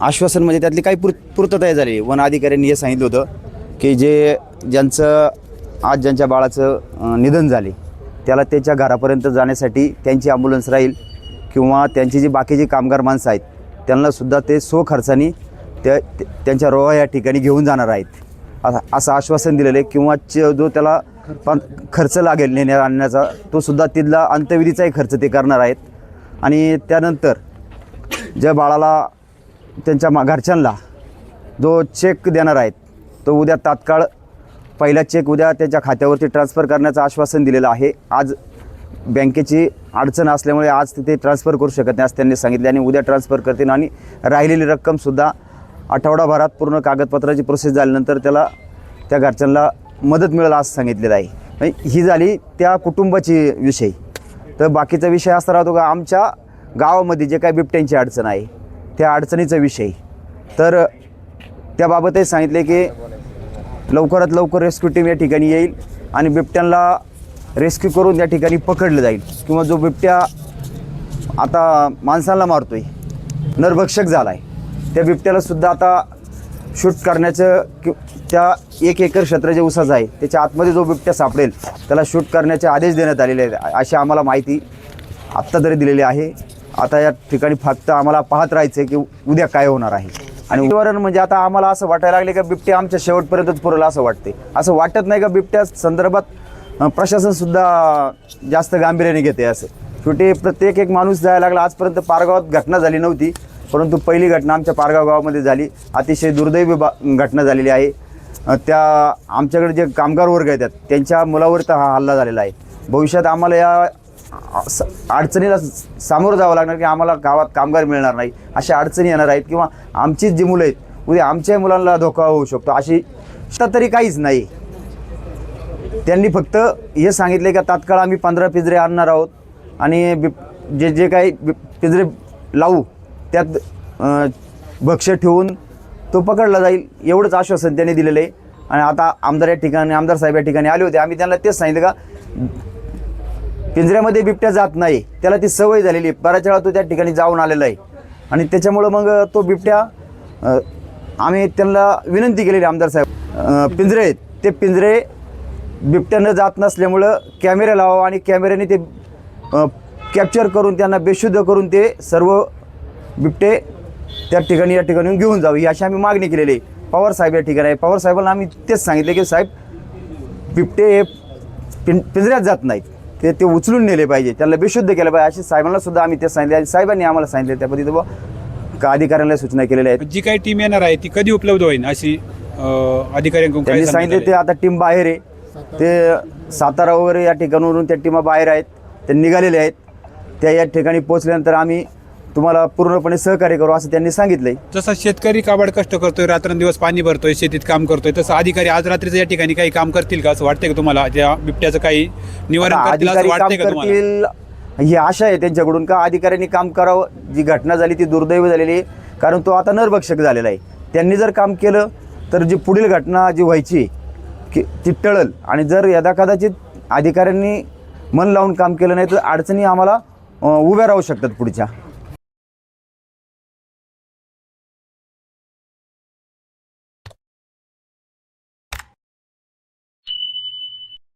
आश्वासन म्हणजे त्यातली काही पूर पूर्तता झाली. वन अधिकाऱ्यांनी हे सांगितलं होतं की जे ज्यांचं आज ज्यांच्या बाळाचं निधन झाले त्याला त्याच्या घरापर्यंत जाण्यासाठी त्यांची ॲम्ब्युलन्स राहील किंवा त्यांची जी बाकीची कामगार माणसं आहेत त्यांनासुद्धा ते स्वखर्चाने त्या त्यांच्या रोहा या ठिकाणी घेऊन जाणार आहेत. असं असं आश्वासन दिलेलं आहे किंवा च- जो त्याला पण खर्च लागेल नेण्या आणण्याचा तो सुद्धा तिथला अंत्यविधीचाही खर्च ते करणार आहेत. आणि त्यानंतर ज्या बाळाला त्यांच्या मा घरच्यांना जो चेक देणार आहेत तो उद्या तात्काळ पहिला चेक उद्या त्याच्या खात्यावरती ट्रान्स्फर करण्याचं आश्वासन दिलेलं आहे. आज बँकेची अडचण असल्यामुळे आज तिथे ट्रान्स्फर करू शकत नाही असं त्यांनी सांगितले आणि उद्या ट्रान्स्फर करतील. आणि राहिलेली रक्कमसुद्धा आठवडाभरात पूर्ण कागदपत्राची प्रोसेस झाल्यानंतर त्याला त्या घरच्यांना मदत मिळेल असं सांगितलेलं आहे. म्हणजे ही झाली त्या कुटुंबाची विषय. तर बाकीचा विषय असा राहतो का आमच्या गावामध्ये जे काही बिबट्यांची अडचण आहे त्या अडचणीचा विषय. तर त्याबाबतही सांगितले की लवकरात लवकर रेस्क्यू टीम या ठिकाणी येईल आणि बिबट्यांना रेस्क्यू करून त्या ठिकाणी पकडलं जाईल. किंवा जो बिबट्या आता माणसांना आहे नरभक्षक झाला आहे त्या बिबट्यालासुद्धा आता शूट करण्याचं कि त्या एक एकर क्षेत्र जे उसाचं आहे त्याच्या आतमध्ये जो बिबट्या सापडेल त्याला शूट करण्याचे आदेश देण्यात आलेले आहेत अशी आम्हाला माहिती आत्ता तरी दिलेली आहे. आता या ठिकाणी फक्त आम्हाला पाहत राहायचं आहे की उद्या काय होणार आहे. आणि उदाहरण म्हणजे आता आम्हाला असं वाटायला लागले का बिबट्या आमच्या शेवटपर्यंतच पुरला असं वाटते. असं वाटत नाही का बिबट्या संदर्भात प्रशासनसुद्धा जास्त गांभीर्याने घेते असं. शेवटी प्रत्येक एक माणूस जायला लागला. आजपर्यंत पारगावात घटना झाली नव्हती परंतु पहिली घटना आमच्या पारगाव गावामध्ये झाली. अतिशय दुर्दैवी बा घटना झालेली आहे. त्या आमच्याकडे जे कामगार वर्ग येतात त्यांच्या मुलावर तर हा हल्ला झालेला आहे. भविष्यात आम्हाला या अडचणीला सामोरं जावं लागणार की आम्हाला गावात कामगार मिळणार नाही अशा अडचणी येणार आहेत किंवा आमचीच जी मुलं आहेत उद्या आमच्या मुलांना धोका होऊ शकतो अशी तरी काहीच नाही. त्यांनी फक्त हे सांगितले का तात्काळ आम्ही पंधरा पिंजरे आणणार आहोत आणि बिप जे जे काही पिंजरे लावू त्यात भक्ष ठेवून तो पकडला जाईल एवढंच आश्वासन त्यांनी दिलेलं आहे. आणि आता आमदार या ठिकाणी आमदार साहेब या ठिकाणी आले होते. आम्ही त्यांना तेच सांगितलं का पिंजऱ्यामध्ये बिबट्या जात नाही. त्याला ती सवय झालेली. आहे बऱ्याच वेळा तो त्या ठिकाणी जाऊन आलेला आहे. आणि त्याच्यामुळं मग तो बिबट्या आम्ही त्यांना विनंती केलेली आमदार साहेब. पिंजरे ते पिंजरे बिबट्यानं जात नसल्यामुळं कॅमेरा लावा आणि कॅमेऱ्याने ते कॅप्चर करून त्यांना बेशुद्ध करून ते सर्व बिबटे त्या ठिकाणी या ठिकाणी घेऊन जावी. अशी आम्ही मागणी केलेली आहे. पवार साहेब या ठिकाणी आहे. पवार साहेबांना आम्ही तेच सांगितले की साहेब बिबटे हे पिं पिंजऱ्यात जात नाहीत. ते ते उचलून नेले पाहिजे. त्याला बेशुद्ध केलं पाहिजे. अशी साहेबांना सुद्धा आम्ही ते सांगितले. आणि साहेबांनी आम्हाला सांगितले त्या पद्धतीने बुवा का अधिकाऱ्यांना सूचना केलेल्या आहेत. जी काही टीम येणार आहे ती कधी उपलब्ध होईल अशी अधिकाऱ्यांकडून त्यांनी सांगितले ते? आता टीम बाहेर आहे. ते सातारा वगैरे या ठिकाणावरून त्या टीमा बाहेर आहेत. ते निघालेले आहेत. त्या या ठिकाणी पोहोचल्यानंतर आम्ही तुम्हाला पूर्णपणे सहकार्य करू असं त्यांनी सांगितलंय. जसा शेतकरी काबाड कष्ट करतोय रात्रंदिवस पाणी भरतोय शेतीत काम करतोय तसं अधिकारी आज रात्रीचं या ठिकाणी काही काम करतील का असं वाटतंय का तुम्हाला? ज्या बिबट्याचं काही निवारण आता करतील असं अधिकारी काम वाटतंय का तुम्हाला? करतील ही आशा आहे त्यांच्याकडून का अधिकाऱ्यांनी काम करावं? जी घटना झाली ती दुर्दैव झालेली आहे कारण तो आता नरभक्षक झालेला आहे. त्यांनी जर काम केलं तर जी पुढील घटना जी व्हायची की ती टळल. आणि जर यदा कदाचित अधिकाऱ्यांनी मन लावून काम केलं नाही तर अडचणी आम्हाला अं, उभ्या राहू शकतात पुढच्या.